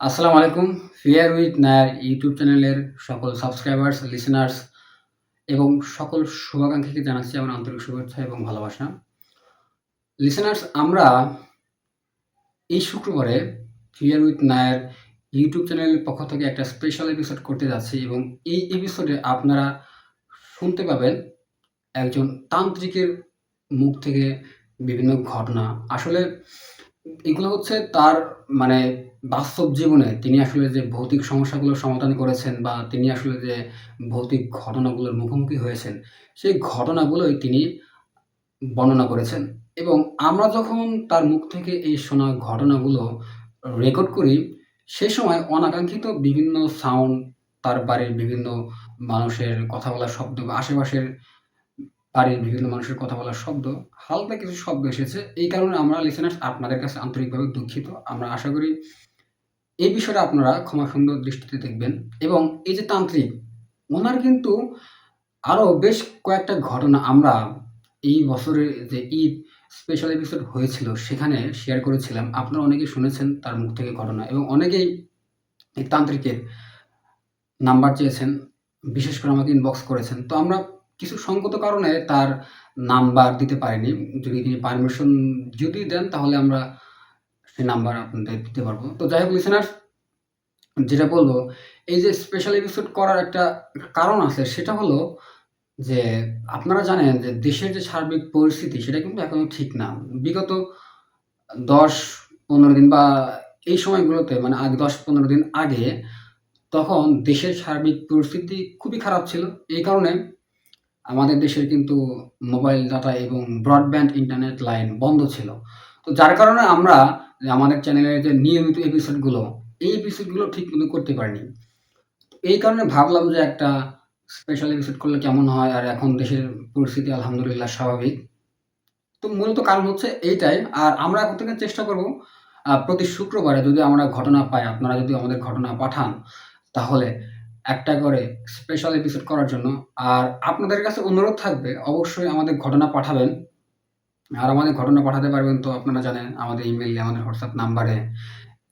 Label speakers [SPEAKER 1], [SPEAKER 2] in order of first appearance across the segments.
[SPEAKER 1] আসসালামু আলাইকুম। Fear with Nair YouTube চ্যানেলের সকল সাবস্ক্রাইবার্স লিসেনার্স এবং সকল শুভাকাঙ্ক্ষীকে জানাচ্ছি আমার আন্তরিক শুভেচ্ছা এবং ভালোবাসা। লিসেনার্স আমরা এই শুক্রবারে ফিয়ার উইথ নায়ার ইউটিউব চ্যানেলের পক্ষ থেকে একটা স্পেশাল এপিসোড করতে যাচ্ছি এবং এই এপিসোডে আপনারা শুনতে পাবেন একজন তান্ত্রিকের মুখ থেকে বিভিন্ন ঘটনা। আসলে এগুলো হচ্ছে তার মানে বাস্তব জীবনে তিনি আসলে যে ভৌতিক সমস্যাগুলোর সমাধান করেছেন বা তিনি আসলে যে ভৌতিক ঘটনাগুলোর মুখোমুখি হয়েছেন, সেই ঘটনাগুলোই তিনি বর্ণনা করেছেন। এবং আমরা যখন তার মুখ থেকে এই শোনা ঘটনাগুলো রেকর্ড করি, সে সময় অনাকাঙ্ক্ষিত বিভিন্ন সাউন্ড তার বাড়ির বিভিন্ন মানুষের কথা বলার শব্দ বা আশেপাশের বাড়ির বিভিন্ন মানুষের কথা বলার শব্দ, হালকা কিছু শব্দ এসেছে। এই কারণে আমরা লিসেনার্স আপনাদের কাছে আন্তরিকভাবে দুঃখিত। আমরা আশা করি এই বিষয়টা আপনারা ক্ষমা সুন্দর দৃষ্টিতে দেখবেন। এবং এই যে তান্ত্রিক, ওনার কিন্তু আরও বেশ কয়েকটা ঘটনা আমরা এই বছরের যে ঈদ স্পেশাল এপিসোড হয়েছিল, সেখানে শেয়ার করেছিলাম। আপনারা অনেকেই শুনেছেন তার মুখ থেকে ঘটনা। এবং অনেকেই এই তান্ত্রিকের নাম্বার চেয়েছেন, বিশেষ করে আমাকে ইনবক্স করেছেন। তো আমরা কিছু সঙ্গত কারণে তার নাম্বার দিতে পারিনি। যদি তিনি পারমিশন যদি দেন, তাহলে আমরা সেই নাম্বার আপনাদের দিতে পারব। তো যাই হোক লিসেনার যেটা বলব, এই যে স্পেশাল এপিসোড করার একটা কারণ আছে, সেটা হলো যে আপনারা জানেন যে দেশের যে সার্বিক পরিস্থিতি, সেটা কিন্তু এখনও ঠিক না। বিগত দশ পনেরো দিন বা এই সময়গুলোতে মানে আগে দশ পনেরো দিন আগে, তখন দেশের সার্বিক পরিস্থিতি খুবই খারাপ ছিল। এই কারণে আমাদের দেশের কিন্তু মোবাইল ডাটা এবং ব্রডব্যান্ড ইন্টারনেট লাইন বন্ধ ছিল। তো যার কারণে আমরা আমাদের চ্যানেলের যে নিয়মিত এপিসোডগুলো এই এপিসোডগুলো ঠিক মতো করতে পারিনি। এই কারণে ভাবলাম যে একটা স্পেশাল এপিসোড করলে কেমন হয়? আর এখন দেশের পরিস্থিতি আলহামদুলিল্লাহ স্বাভাবিক। তো মূলত কারণ হচ্ছে এইটাই। আর আমরা এখন থেকে চেষ্টা করব প্রতি শুক্রবারে যদি আমরা ঘটনা পাই, আপনারা যদি আমাদের ঘটনা পাঠান, তাহলে একটা করে স্পেশাল এপিসোড করার জন্য। আর আপনাদের কাছে অনুরোধ থাকবে, অবশ্যই আমাদের ঘটনা পাঠাবেন। আর আমাদের ঘটনা পাঠাতে পারবেন তো আপনারা জানেন, আমাদের ইমেইলে আমাদের হোয়াটসঅ্যাপ নাম্বারে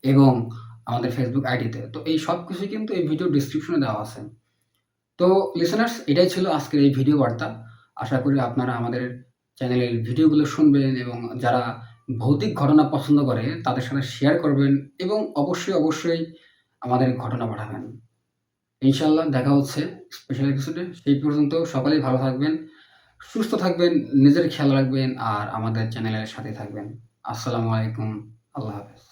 [SPEAKER 1] এবং আমাদের ফেসবুক আইডিতে তো। এই সব কিছু কিন্তু এই ভিডিও ডিসক্রিপশনে দেওয়া আছে। তো লিসেনার্স এটাই ছিল আজকের এই ভিডিও বার্তা। আশা করি আপনারা আমাদের চ্যানেলের ভিডিওগুলো শুনবেন এবং যারা ভৌতিক ঘটনা পছন্দ করে, তাদের সাথে শেয়ার করবেন এবং অবশ্যই অবশ্যই আমাদের ঘটনা পাঠাবেন। ইনশাল্লাহ দেখা হচ্ছে স্পেশাল এপিসোডে সেই পর্যন্ত সকলেই ভালো থাকবেন, সুস্থ থাকবেন, নিজের খেয়াল রাখবেন আর আমাদের চ্যানেলের সাথে থাকবেন। আসসালামু আলাইকুম, আল্লাহ হাফেজ।